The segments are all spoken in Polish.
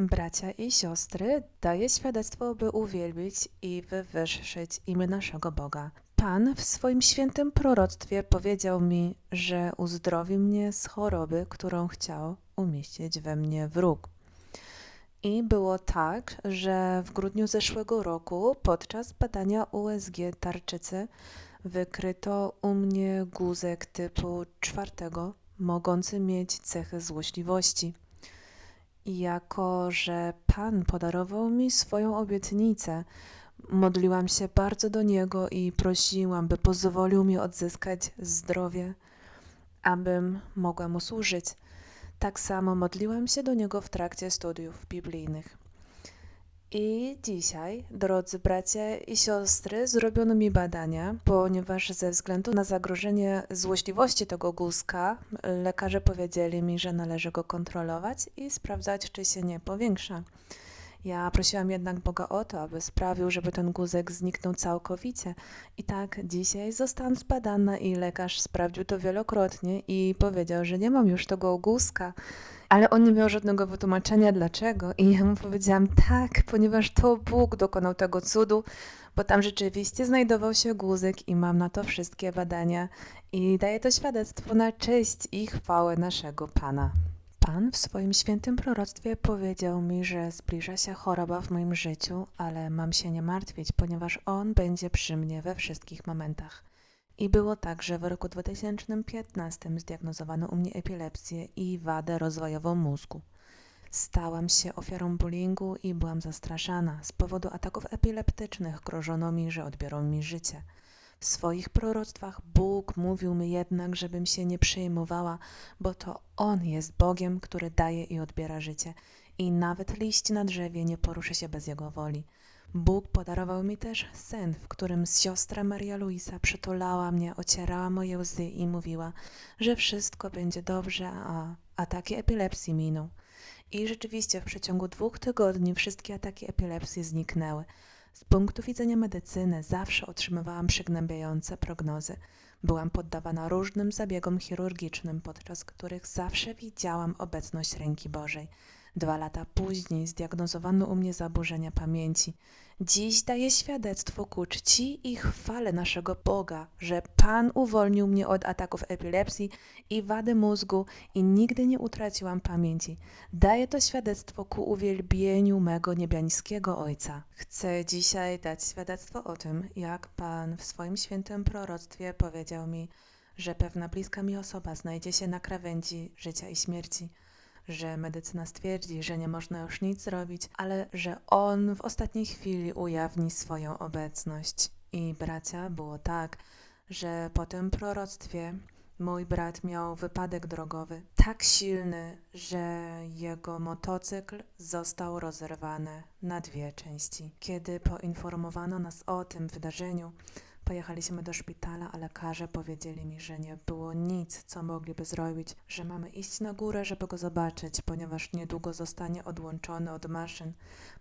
Bracia i siostry, daję świadectwo, by uwielbić i wywyższyć imię naszego Boga. Pan w swoim świętym proroctwie powiedział mi, że uzdrowi mnie z choroby, którą chciał umieścić we mnie wróg. I było tak, że w grudniu zeszłego roku podczas badania USG tarczycy wykryto u mnie guzek typu czwartego, mogący mieć cechy złośliwości. Jako, że Pan podarował mi swoją obietnicę, modliłam się bardzo do Niego i prosiłam, by pozwolił mi odzyskać zdrowie, abym mogła Mu służyć. Tak samo modliłam się do Niego w trakcie studiów biblijnych. I dzisiaj, drodzy bracia i siostry, zrobiono mi badania, ponieważ ze względu na zagrożenie złośliwości tego guzka, lekarze powiedzieli mi, że należy go kontrolować i sprawdzać, czy się nie powiększa. Ja prosiłam jednak Boga o to, aby sprawił, żeby ten guzek zniknął całkowicie. I tak dzisiaj zostałam zbadana i lekarz sprawdził to wielokrotnie i powiedział, że nie mam już tego guzka. Ale on nie miał żadnego wytłumaczenia dlaczego. I ja mu powiedziałam tak, ponieważ to Bóg dokonał tego cudu, bo tam rzeczywiście znajdował się guzek i mam na to wszystkie badania. I daję to świadectwo na cześć i chwałę naszego Pana. Pan w swoim świętym proroctwie powiedział mi, że zbliża się choroba w moim życiu, ale mam się nie martwić, ponieważ On będzie przy mnie we wszystkich momentach. I było tak, że w roku 2015 zdiagnozowano u mnie epilepsję i wadę rozwojową mózgu. Stałam się ofiarą bullyingu i byłam zastraszana. Z powodu ataków epileptycznych grożono mi, że odbiorą mi życie. W swoich proroctwach Bóg mówił mi jednak, żebym się nie przejmowała, bo to On jest Bogiem, który daje i odbiera życie. I nawet liść na drzewie nie poruszy się bez Jego woli. Bóg podarował mi też sen, w którym siostra Maria Luisa przytulała mnie, ocierała moje łzy i mówiła, że wszystko będzie dobrze, a ataki epilepsji miną. I rzeczywiście w przeciągu dwóch tygodni wszystkie ataki epilepsji zniknęły. Z punktu widzenia medycyny zawsze otrzymywałam przygnębiające prognozy. Byłam poddawana różnym zabiegom chirurgicznym, podczas których zawsze widziałam obecność ręki Bożej. Dwa lata później zdiagnozowano u mnie zaburzenia pamięci. Dziś daję świadectwo ku czci i chwale naszego Boga, że Pan uwolnił mnie od ataków epilepsji i wady mózgu i nigdy nie utraciłam pamięci. Daję to świadectwo ku uwielbieniu mego niebiańskiego Ojca. Chcę dzisiaj dać świadectwo o tym, jak Pan w swoim świętym proroctwie powiedział mi, że pewna bliska mi osoba znajdzie się na krawędzi życia i śmierci że medycyna stwierdzi, że nie można już nic zrobić, ale że on w ostatniej chwili ujawni swoją obecność. I bracia, było tak, że po tym proroctwie mój brat miał wypadek drogowy tak silny, że jego motocykl został rozerwany na dwie części. Kiedy poinformowano nas o tym wydarzeniu, Pojechaliśmy do szpitala, a lekarze powiedzieli mi, że nie było nic, co mogliby zrobić, że mamy iść na górę, żeby go zobaczyć, ponieważ niedługo zostanie odłączony od maszyn,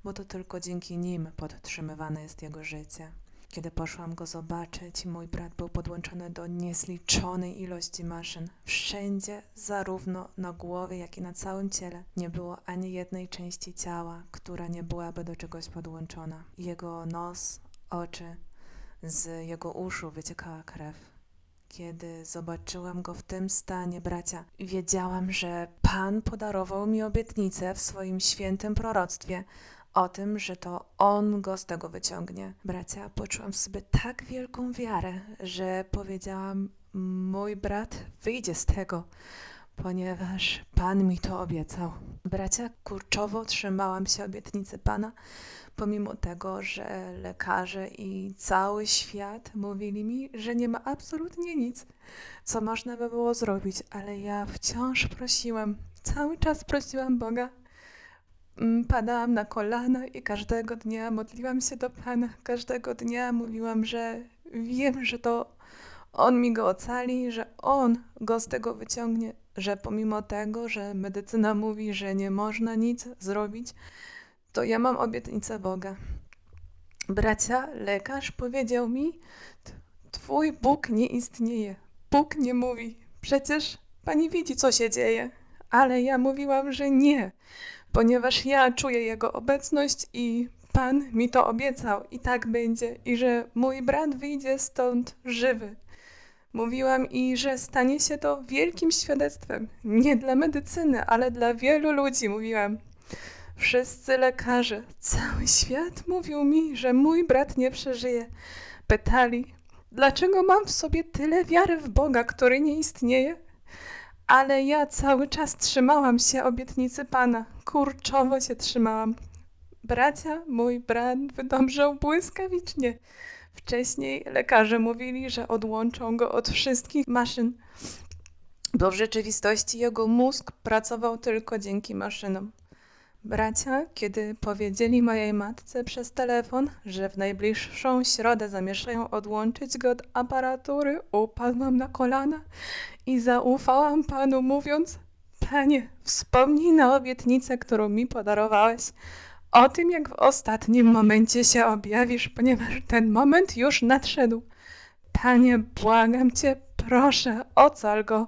bo to tylko dzięki nim podtrzymywane jest jego życie. Kiedy poszłam go zobaczyć, mój brat był podłączony do niezliczonej ilości maszyn. Wszędzie, zarówno na głowie, jak i na całym ciele, nie było ani jednej części ciała, która nie byłaby do czegoś podłączona. Jego nos, oczy, z jego uszu wyciekała krew. Kiedy zobaczyłam go w tym stanie, bracia, wiedziałam, że Pan podarował mi obietnicę w swoim świętym proroctwie o tym, że to On go z tego wyciągnie. Bracia, poczułam w sobie tak wielką wiarę, że powiedziałam: Mój brat wyjdzie z tego, ponieważ Pan mi to obiecał. Bracia, kurczowo trzymałam się obietnicy Pana, pomimo tego, że lekarze i cały świat mówili mi, że nie ma absolutnie nic, co można by było zrobić, ale ja wciąż prosiłam, cały czas prosiłam Boga. Mm, Padałam na kolana i każdego dnia modliłam się do Pana. Każdego dnia mówiłam, że wiem, że to On mi go ocali, że On go z tego wyciągnie, że pomimo tego, że medycyna mówi, że nie można nic zrobić, to ja mam obietnicę Boga. Bracia, lekarz powiedział mi, twój Bóg nie istnieje. Bóg nie mówi. Przecież pani widzi, co się dzieje. Ale ja mówiłam, że nie. ponieważ ja czuję Jego obecność i Pan mi to obiecał i tak będzie, i że mój brat wyjdzie stąd żywy. Mówiłam i że stanie się to wielkim świadectwem, nie dla medycyny, ale dla wielu ludzi, mówiłam. Wszyscy lekarze, cały świat mówił mi, że mój brat nie przeżyje. Pytali, dlaczego mam w sobie tyle wiary w Boga, który nie istnieje? Ale ja cały czas trzymałam się obietnicy Pana, kurczowo się trzymałam. Bracia, mój brat wydobrzał błyskawicznie. Wcześniej lekarze mówili, że odłączą go od wszystkich maszyn, bo w rzeczywistości jego mózg pracował tylko dzięki maszynom. Bracia, kiedy powiedzieli mojej matce przez telefon, że w najbliższą środę zamierzają odłączyć go od aparatury, upadłam na kolana i zaufałam Panu, mówiąc: Panie, wspomnij na obietnicę, którą mi podarowałeś, o tym, jak w ostatnim momencie się objawisz, ponieważ ten moment już nadszedł. Panie, błagam Cię, proszę, ocal go.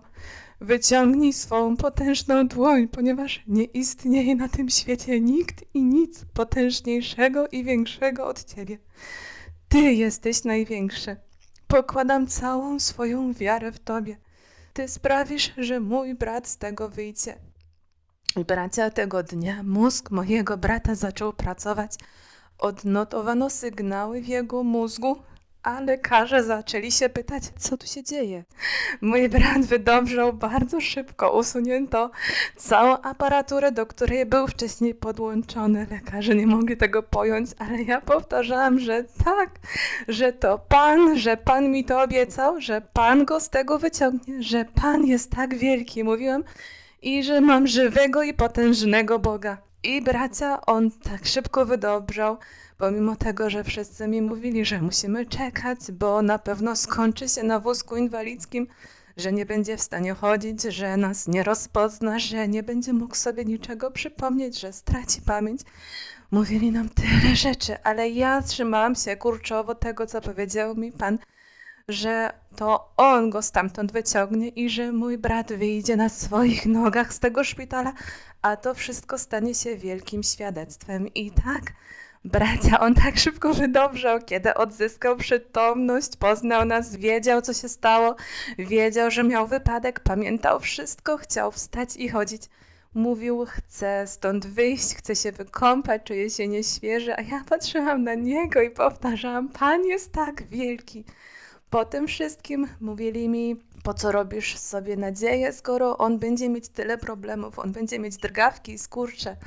Wyciągnij swą potężną dłoń, ponieważ nie istnieje na tym świecie nikt i nic potężniejszego i większego od Ciebie. Ty jesteś największy. Pokładam całą swoją wiarę w Tobie. Ty sprawisz, że mój brat z tego wyjdzie. I bracia tego dnia mózg mojego brata zaczął pracować. Odnotowano sygnały w jego mózgu, a lekarze zaczęli się pytać, co tu się dzieje. Mój brat wydobrzał bardzo szybko. Usunięto całą aparaturę, do której był wcześniej podłączony. Lekarze nie mogli tego pojąć, ale ja powtarzałam, że tak, że to Pan, że Pan mi to obiecał, że Pan go z tego wyciągnie, że Pan jest tak wielki. Mówiłam i że mam żywego i potężnego Boga. I bracia, on tak szybko wydobrzał, pomimo tego, że wszyscy mi mówili, że musimy czekać, bo na pewno skończy się na wózku inwalidzkim, że nie będzie w stanie chodzić, że nas nie rozpozna, że nie będzie mógł sobie niczego przypomnieć, że straci pamięć. Mówili nam tyle rzeczy, ale ja trzymałam się kurczowo tego, co powiedział mi Pan, że to on go stamtąd wyciągnie i że mój brat wyjdzie na swoich nogach z tego szpitala, a to wszystko stanie się wielkim świadectwem. I tak, bracia, on tak szybko wydobrzał, kiedy odzyskał przytomność, poznał nas, wiedział, co się stało, wiedział, że miał wypadek, pamiętał wszystko, chciał wstać i chodzić. Mówił, chce stąd wyjść, chce się wykąpać, czuje się nieświeży, a ja patrzyłam na niego i powtarzałam, Pan jest tak wielki. Po tym wszystkim mówili mi, po co robisz sobie nadzieję, skoro on będzie mieć tyle problemów, on będzie mieć drgawki i skurcze.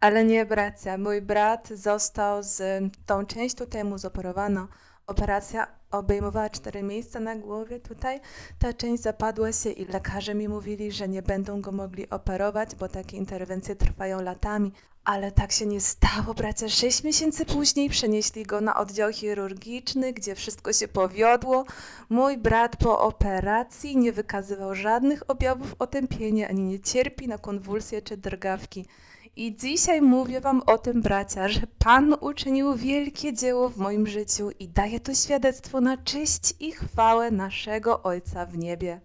Ale nie, bracia. Mój brat został z tą część tutaj mu zoperowano. Operacja obejmowała cztery miejsca na głowie tutaj. Ta część zapadła się i lekarze mi mówili, że nie będą go mogli operować, bo takie interwencje trwają latami. Ale tak się nie stało, bracia. Sześć miesięcy później przenieśli go na oddział chirurgiczny, gdzie wszystko się powiodło. Mój brat po operacji nie wykazywał żadnych objawów otępienia, ani nie cierpi na konwulsje czy drgawki. I dzisiaj mówię wam o tym, bracia, że Pan uczynił wielkie dzieło w moim życiu i daje to świadectwo na cześć i chwałę naszego Ojca w niebie.